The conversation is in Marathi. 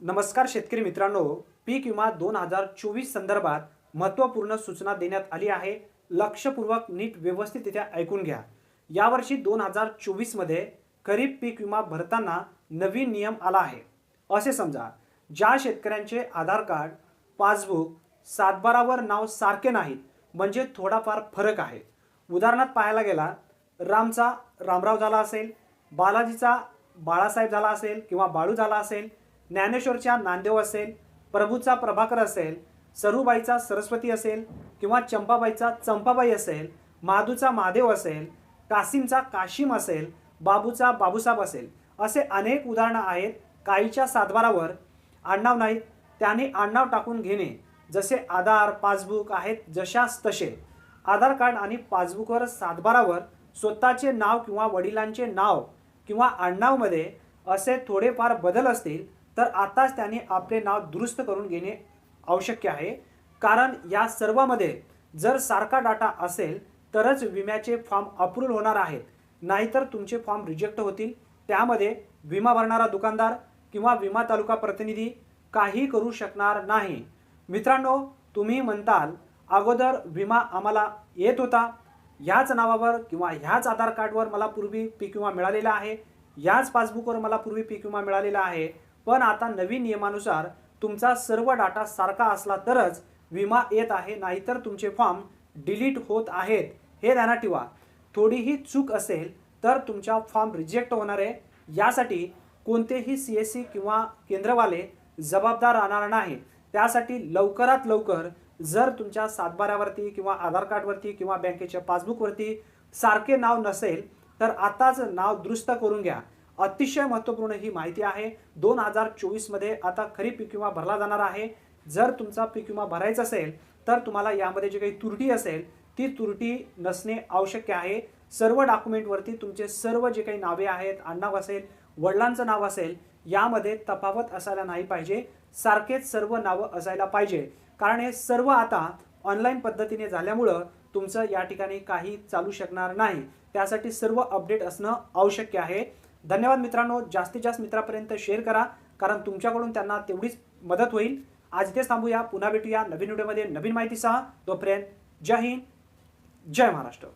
नमस्कार शेतकरी मित्रांनो पीक विमा दोन हजार चोवीस संदर्भात महत्त्वपूर्ण सूचना देण्यात आली आहे. लक्षपूर्वक नीट व्यवस्थित तिथे ऐकून घ्या. यावर्षी दोन हजार चोवीसमध्ये खरीप पीक विमा भरताना नवीन नियम आला आहे. असे समजा ज्या शेतकऱ्यांचे आधार कार्ड पासबुक सातबारावर नाव सारखे नाहीत म्हणजे थोडाफार फरक आहे. उदाहरणार्थ पाहायला गेला रामचा रामराव झाला असेल बालाजीचा बाळासाहेब झाला असेल किंवा बाळू झाला असेल ज्ञानेश्वरच्या नांदेव असेल प्रभूचा प्रभाकर असेल सरूबाईचा सरस्वती असेल किंवा चंपाबाईचा चंपाबाई असेल महादूचा महादेव असेल कासिमचा काशिम असेल बाबूचा बाबूसाहेब असेल असे अनेक उदाहरणं आहेत काहीच्या सातबारावर. आडनाव नाहीत त्यांनी आडनाव टाकून घेणे. जसे आधार पासबुक आहेत जशास तसे. आधार कार्ड आणि पासबुकवर सातबारावर स्वतःचे नाव किंवा वडिलांचे नाव किंवा आडनावमध्ये असे थोडेफार बदल असतील तर आताच त्याने आपले नाव दुरुस्त करून घेणे आवश्यक आहे. कारण या सर्वामध्ये जर सारखा डाटा असेल तरच विम्याचे फॉर्म अप्रूव्ह होणार आहेत. नाहीतर तुमचे फॉर्म रिजेक्ट होतील. त्यामध्ये विमा भरणारा दुकानदार किंवा विमा तालुका प्रतिनिधी काही करू शकणार नाही. मित्रांनो तुम्ही म्हणताल अगोदर विमा आम्हाला येत होता. ह्याच नावावर किंवा ह्याच आधार कार्डवर मला पूर्वी पीक विमा मिळालेला आहे. याच पासबुकवर मला पूर्वी पीक विमा मिळालेला आहे. पण आता नवीन नियमानुसार तुमचा सर्व डाटा सारखा असला तरच विमा येत आहे नाहीतर तुमचे फॉर्म डिलीट होत आहेत. हे ध्यानात ठेवा. थोडीही चूक असेल तर तुमचा फॉर्म रिजेक्ट होणार आहे. यासाठी कोणतेही सी एस सी किंवा केंद्रवाले जबाबदार राहणार नाही. त्यासाठी लवकरात लवकर जर तुमच्या सातबाऱ्यावरती किंवा आधार कार्डवरती किंवा बँकेच्या पासबुकवरती सारखे नाव नसेल तर आताच नाव दुरुस्त करून घ्या. अतिशय महत्त्वपूर्ण ही माहिती आहे. दोन हजार चोवीसमध्ये आता खरी पीक विमा भरला जाणार आहे. जर तुमचा पीक विमा भरायचा असेल तर तुम्हाला यामध्ये जी काही त्रुटी असेल ती त्रुटी नसणे आवश्यक आहे. सर्व डॉक्युमेंटवरती तुमचे सर्व जे काही नावे आहेत आडनाव असेल वडिलांचं नाव असेल यामध्ये तफावत असायला नाही पाहिजे. सारखेच सर्व नावं असायला पाहिजे. कारण हे सर्व आता ऑनलाईन पद्धतीने झाल्यामुळं तुमचं या ठिकाणी काही चालू शकणार नाही. त्यासाठी सर्व अपडेट असणं आवश्यक आहे. धन्यवाद मित्रांनो. जास्तीत जास्त मित्रापर्यंत शेअर करा कारण तुमच्याकडून त्यांना तेवढीच मदत होईल. आज इथेच थांबूया. पुन्हा भेटूया नवीन व्हिडिओमध्ये नवीन माहितीसह. तोपर्यंत जय हिंद. जय महाराष्ट्र.